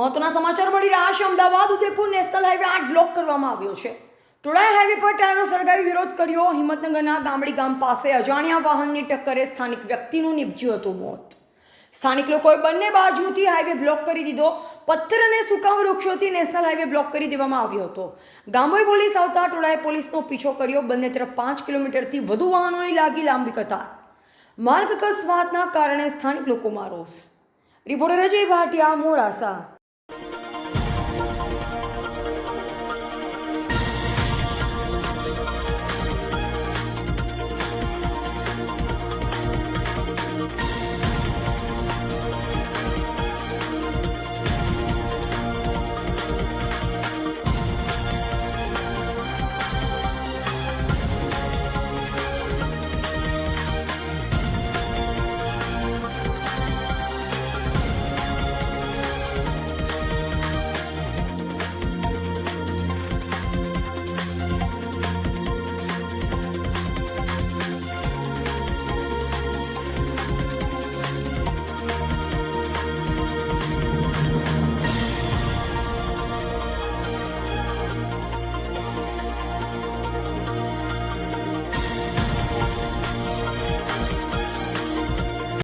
મહત્વના સમાચાર મળી રહ્યા છે. અમદાવાદ, ઉદયપુર નેશનલ હાઈવે આઠ બ્લોક કરવામાં આવ્યો છે. ટોળાએ હાઈવે પર ટાયરો સળગાવી વિરોધ કર્યો. હિંમતનગરના ગામડી ગામ પાસે અજાણ્યા વાહનની ટક્કરે સ્થાનિક વ્યક્તિનું નીપજ્યું હતું મોત. સ્થાનિક લોકોએ બંને બાજુથી હાઈવે બ્લોક કરી દીધો. પથ્થર અને સુકામ વૃક્ષોથી નેશનલ હાઈવે બ્લોક કરી દેવામાં આવ્યો હતો. ગામોઈ પોલીસ આવતા ટોળાએ પોલીસનો પીછો કર્યો. બંને તરફ પાંચ કિલોમીટરથી વધુ વાહનોની લાગી લાંબી કતાર. માર્ગ અકસ્માતના કારણે સ્થાનિક લોકોમાં રોષ. રિપોર્ટર અજય ભાટિયા, મોડાસા.